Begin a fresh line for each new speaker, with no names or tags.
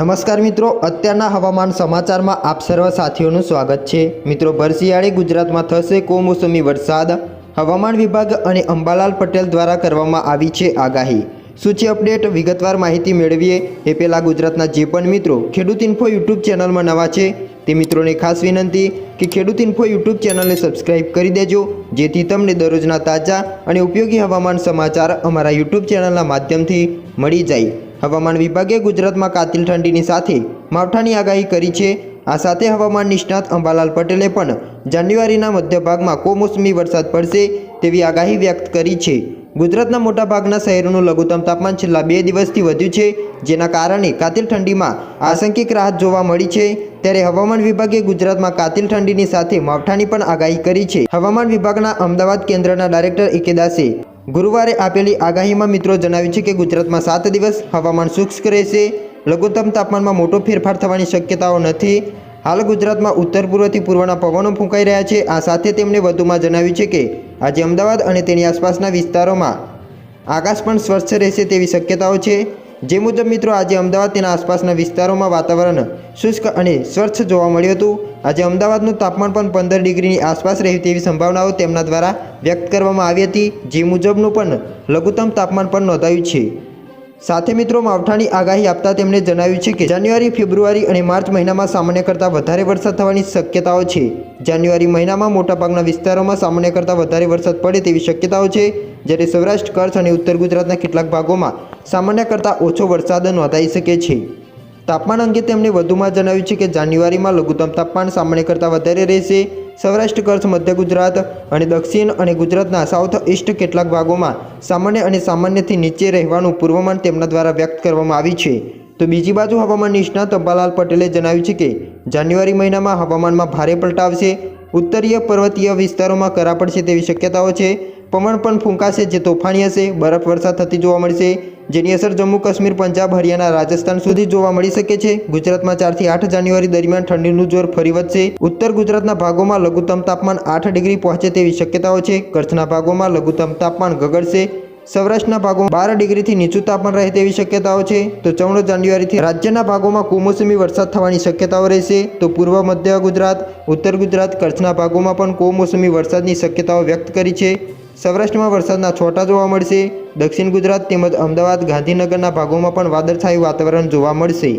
નમસ્કાર મિત્રો, અત્યારના હવામાન સમાચારમાં આપ સર્વ સાથીઓનું સ્વાગત છે. મિત્રો ભરશિયાળે ગુજરાતમાં થશે કોમોસમી વરસાદ. હવામાન વિભાગ અને અંબાલાલ પટેલ દ્વારા કરવામાં આવી છે આગાહી. શું અપડેટ? વિગતવાર માહિતી મેળવીએ. એ પહેલાં ગુજરાતના જે પણ મિત્રો ખેડૂત ઇન્ફો યુટ્યુબ ચેનલમાં નવા છે, તે મિત્રોને ખાસ વિનંતી કે ખેડૂત ઇન્ફો યુટ્યુબ ચેનલને સબસ્ક્રાઇબ કરી દેજો, જેથી તમને દરરોજના તાજા અને ઉપયોગી હવામાન સમાચાર અમારા યુટ્યુબ ચેનલના માધ્યમથી મળી જાય. હવામાન વિભાગે ગુજરાતમાં કાતિલ ઠંડીની સાથે માવઠાની આગાહી કરી છે. આ સાથે હવામાન નિષ્ણાત અંબાલાલ પટેલે પણ જાન્યુઆરીના મધ્યભાગમાં કોમોસમી વરસાદ પડશે તેવી આગાહી વ્યક્ત કરી છે. ગુજરાતના મોટાભાગના શહેરોનું લઘુત્તમ તાપમાન છેલ્લા બે દિવસથી વધ્યું છે, જેના કારણે કાતિલ ઠંડીમાં આશંકિક રાહત જોવા મળી છે. ત્યારે હવામાન વિભાગે ગુજરાતમાં કાતિલ ઠંડીની સાથે માવઠાની પણ આગાહી કરી છે. હવામાન વિભાગના અમદાવાદ કેન્દ્રના ડાયરેક્ટર એકે દાસે ગુરુવારે આપેલી આગાહીમાં મિત્રો જણાવ્યું છે કે ગુજરાતમાં સાત દિવસ હવામાન શુષ્ક રહેશે. લઘુત્તમ તાપમાનમાં મોટો ફેરફાર થવાની શક્યતાઓ નથી. હાલ ગુજરાતમાં ઉત્તર પૂર્વથી પૂર્વના પવનો ફૂંકાઈ રહ્યા છે. આ સાથે તેમણે વધુમાં જણાવ્યું છે કે આજે અમદાવાદ અને તેની આસપાસના વિસ્તારોમાં આકાશ પણ સ્વચ્છ રહેશે તેવી શક્યતાઓ છે. જે મુજબ મિત્રો આજે અમદાવાદ તેના આસપાસના વિસ્તારોમાં વાતાવરણ શુષ્ક અને સ્વચ્છ જોવા મળ્યું હતું. આજે અમદાવાદનું તાપમાન પણ પંદર ડિગ્રીની આસપાસ રહ્યું તેવી સંભાવનાઓ તેમના દ્વારા વ્યક્ત કરવામાં આવી હતી, જે મુજબનું પણ લઘુત્તમ તાપમાન પણ નોંધાયું છે. સાથે મિત્રો માવઠાની આગાહી આપતા તેમણે જણાવ્યું છે કે જાન્યુઆરી, ફેબ્રુઆરી અને માર્ચ મહિનામાં સામાન્ય કરતાં વધારે વરસાદ થવાની શક્યતાઓ છે. જાન્યુઆરી મહિનામાં મોટાભાગના વિસ્તારોમાં સામાન્ય કરતાં વધારે વરસાદ પડે તેવી શક્યતાઓ છે. જ્યારે સૌરાષ્ટ્ર, કચ્છ અને ઉત્તર ગુજરાતના કેટલાક ભાગોમાં સામાન્ય કરતાં ઓછો વરસાદ નોંધાઈ શકે છે. તાપમાન અંગે તેમણે વધુમાં જણાવ્યું છે કે જાન્યુઆરીમાં લઘુત્તમ તાપમાન સામાન્ય કરતાં વધારે રહેશે. સૌરાષ્ટ્ર, કચ્છ, મધ્ય ગુજરાત અને દક્ષિણ અને ગુજરાતના સાઉથ ઇસ્ટ કેટલાક ભાગોમાં સામાન્ય અને સામાન્યથી નીચે રહેવાનું પૂર્વમાન તેમના દ્વારા વ્યક્ત કરવામાં આવી છે. તો બીજી બાજુ હવામાન નિષ્ણાત અંબાલાલ પટેલે જણાવ્યું છે કે જાન્યુઆરી મહિનામાં હવામાનમાં ભારે પલટાવશે ઉત્તરીય પર્વતીય વિસ્તારોમાં કરા પડશે તેવી શક્યતાઓ છે. પવન પણ ફૂંકાશે, જે તોફાની હશે. બરફ વરસાદ થતી જોવા મળશે, જેની અસર જમ્મુ કાશ્મીર પંજાબ, હરિયાણા, રાજસ્થાન સુધી જોવા મળી શકે છે. ગુજરાતમાં ચારથી આઠ જાન્યુઆરી દરમિયાન ઠંડીનું જોર ફરી વધશે. ઉત્તર ગુજરાતના ભાગોમાં લઘુત્તમ તાપમાન આઠ ડિગ્રી પહોંચે તેવી શક્યતાઓ છે. કચ્છના ભાગોમાં લઘુત્તમ તાપમાન ગગડશે. સૌરાષ્ટ્રના ભાગોમાં બાર ડિગ્રીથી નીચું તાપમાન રહે તેવી શક્યતાઓ છે. તો ચૌદ જાન્યુઆરીથી રાજ્યના ભાગોમાં કમોસમી વરસાદ થવાની શક્યતાઓ રહેશે. તો પૂર્વ મધ્ય ગુજરાત, ઉત્તર ગુજરાત, કચ્છના ભાગોમાં પણ કમોસમી વરસાદની શક્યતાઓ વ્યક્ત કરી છે. સૌરાષ્ટ્રમાં વરસાદના છોટા જોવા મળશે. દક્ષિણ ગુજરાત તેમજ અમદાવાદ ગાંધીનગરના ભાગોમાં પણ વાદળછાયું વાતાવરણ જોવા મળશે.